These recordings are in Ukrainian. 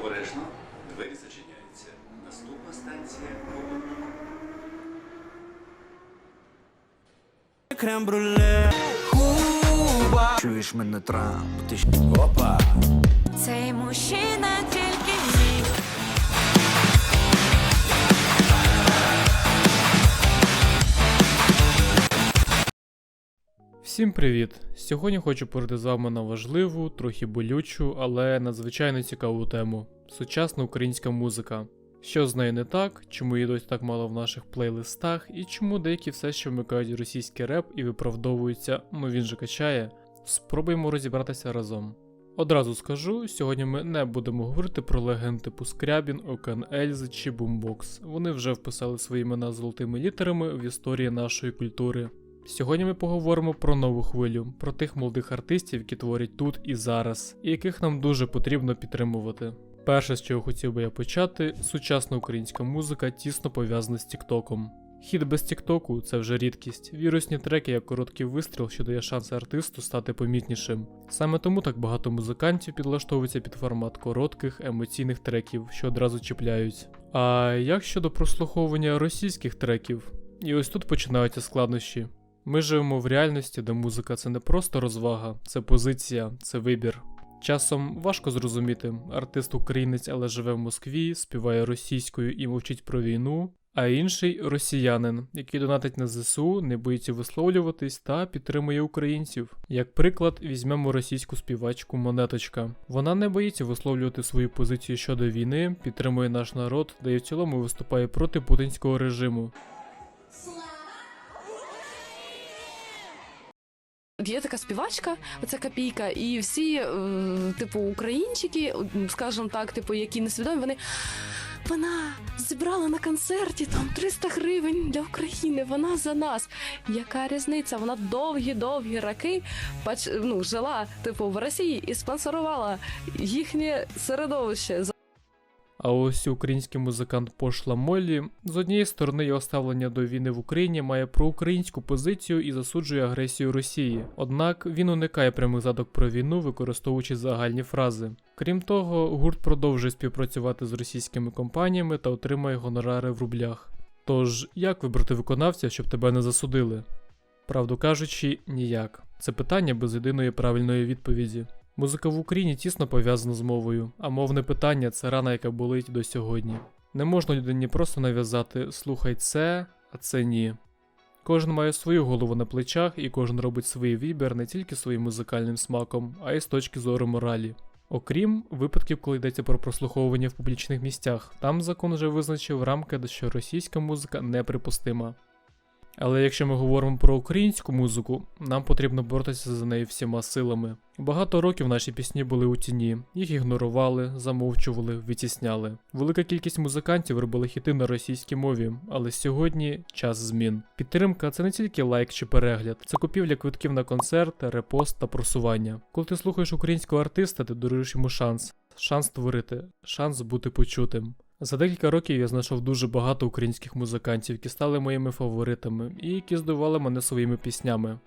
Обережно, двері зачиняються. Наступна станція Коваль. крем брюле. Хуба. Чуєш мене Трамп, ти ж Опа. Цей мужчина тільки Всім привіт! Сьогодні хочу поговорити з вами на важливу, трохи болючу, але надзвичайно цікаву тему сучасна українська музика. Що з нею не так, чому її досі так мало в наших плейлистах, і чому деякі все ще вмикають російський реп і виправдовуються, ну він же качає. Спробуємо розібратися разом. Одразу скажу, сьогодні ми не будемо говорити про легенд типу Скрябін, Окен Ельзи чи Бумбокс. Вони вже вписали свої імена золотими літерами в історії нашої культури. Сьогодні ми поговоримо про нову хвилю, про тих молодих артистів, які творять тут і зараз, і яких нам дуже потрібно підтримувати. Перше, з чого хотів би я почати, сучасна українська музика тісно пов'язана з Тіктоком. Хід без Тіктоку це вже рідкість. Вірусні треки як короткий вистріл, що дає шанс артисту стати помітнішим. Саме тому так багато музикантів підлаштовується під формат коротких емоційних треків, що одразу чіпляють. А як щодо прослуховування російських треків? І ось тут починаються складнощі. Ми живемо в реальності, де музика це не просто розвага, це позиція, це вибір. Часом важко зрозуміти, артист українець, але живе в Москві, співає російською і мовчить про війну, а інший росіянин, який донатить на ЗСУ, не боїться висловлюватись та підтримує українців. Як приклад, візьмемо російську співачку Монеточка. Вона не боїться висловлювати свою позицію щодо війни, підтримує наш народ, та й в цілому виступає проти путінського режиму. Є така співачка, оця копійка, і всі, е, типу, українчики, скажімо так, типу, які несвідомі, вони. Вона зібрала на концерті там 300 гривень для України. Вона за нас. Яка різниця? Вона довгі-довгі роки ну, жила типу в Росії і спонсорувала їхнє середовище. А ось український музикант Пошла Моллі з однієї сторони його ставлення до війни в Україні має проукраїнську позицію і засуджує агресію Росії. Однак він уникає прямих задок про війну, використовуючи загальні фрази. Крім того, гурт продовжує співпрацювати з російськими компаніями та отримує гонорари в рублях. Тож, як вибрати виконавця, щоб тебе не засудили? Правду кажучи, ніяк. Це питання без єдиної правильної відповіді. Музика в Україні тісно пов'язана з мовою, а мовне питання це рана, яка болить до сьогодні. Не можна людині просто нав'язати слухай це, а це ні. Кожен має свою голову на плечах, і кожен робить свій вибір не тільки своїм музикальним смаком, а й з точки зору моралі. Окрім випадків, коли йдеться про прослуховування в публічних місцях, там закон вже визначив рамки, що російська музика неприпустима. Але якщо ми говоримо про українську музику, нам потрібно боротися за нею всіма силами. Багато років наші пісні були у тіні, їх ігнорували, замовчували, витісняли. Велика кількість музикантів робили хіти на російській мові, але сьогодні час змін. Підтримка це не тільки лайк чи перегляд, це купівля квитків на концерт, репост та просування. Коли ти слухаєш українського артиста, ти даруєш йому шанс. Шанс творити, шанс бути почутим. За декілька років я знайшов дуже багато українських музикантів, які стали моїми фаворитами і які здивували мене своїми піснями.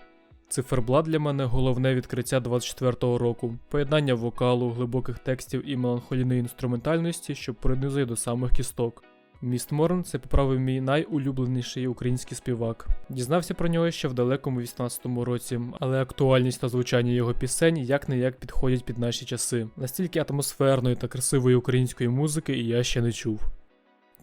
Циферблат для мене головне відкриття 24-го року, поєднання вокалу, глибоких текстів і меланхолійної інструментальності, що пронизує до самих кісток. Міст Морн це поправив мій найулюбленіший український співак. Дізнався про нього ще в далекому 18-му році, але актуальність та звучання його пісень як не як підходять під наші часи. Настільки атмосферної та красивої української музики я ще не чув.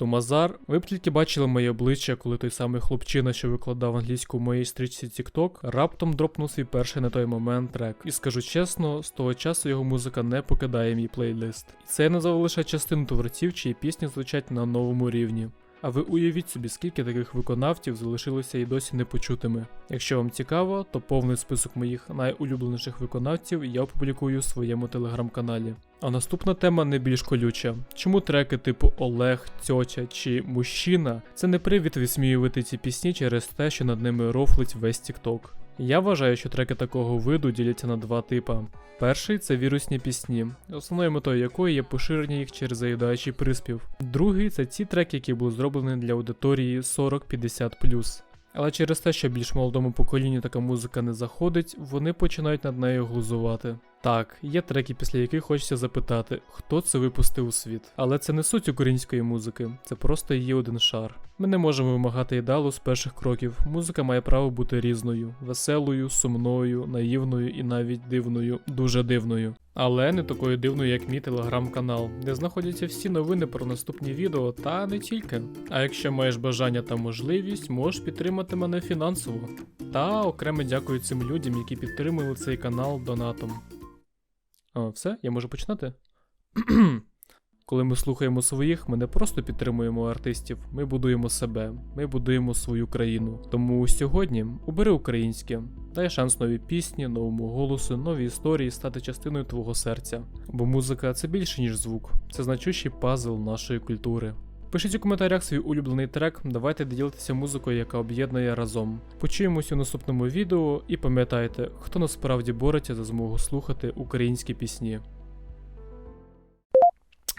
Томазар, ви б тільки бачили моє обличчя, коли той самий хлопчина, що викладав англійську в моїй стрічці TikTok, раптом дропнув свій перший на той момент трек. І скажу чесно, з того часу його музика не покидає мій плейлист. І це я назвав лише частину творців, чиї пісні звучать на новому рівні. А ви уявіть собі, скільки таких виконавців залишилося і досі непочутими. Якщо вам цікаво, то повний список моїх найулюбленіших виконавців я опублікую в своєму телеграм-каналі. А наступна тема не більш колюча. Чому треки типу Олег, Тьотя чи Мужчина це не привід висміювати ці пісні через те, що над ними рофлить весь TikTok. Я вважаю, що треки такого виду діляться на два типа. Перший це вірусні пісні, основною метою якої є поширення їх через заїдаючий приспів. Другий це ці треки, які були зроблені для аудиторії 40-50+. Але через те, що більш молодому поколінню така музика не заходить, вони починають над нею глузувати. Так, є треки, після яких хочеться запитати, хто це випустив у світ. Але це не суть української музики, це просто її один шар. Ми не можемо вимагати ідеалу з перших кроків. Музика має право бути різною, веселою, сумною, наївною і навіть дивною, дуже дивною. Але не такою дивною, як мій телеграм-канал, де знаходяться всі новини про наступні відео, та не тільки. А якщо маєш бажання та можливість, можеш підтримати мене фінансово. Та окремо дякую цим людям, які підтримали цей канал донатом. О, все, я можу починати? Коли ми слухаємо своїх, ми не просто підтримуємо артистів, ми будуємо себе, ми будуємо свою країну. Тому сьогодні обери українське, дай шанс нові пісні, новому голосу, новій історії стати частиною твого серця. Бо музика це більше, ніж звук, це значущий пазл нашої культури. Пишіть у коментарях свій улюблений трек, давайте ділитися музикою, яка об'єднує разом. Почуємось у наступному відео і пам'ятайте, хто насправді бореться за змогу слухати українські пісні.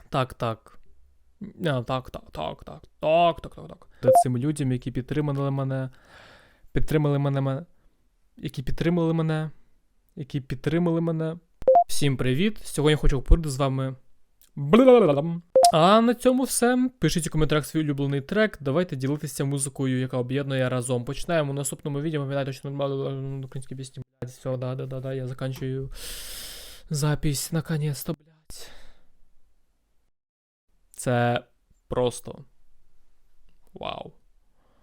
Так, так. А, так, так, так, так, так, так, так, так. Та цим людям, які підтримали мене. Підтримали мене. мене- Які підтримали мене. Які підтримали мене. Всім привіт! Сьогодні хочу поговорити з вами. А на цьому все. Пишіть у коментарях свій улюблений трек. Давайте ділитися музикою, яка об'єднує разом. Починаємо у наступному відео. Пам'ятайте, що нормально українські пісні. Блядь, все, да, да, да, да, я заканчую запись Наконець-то, блядь. Це просто. Вау.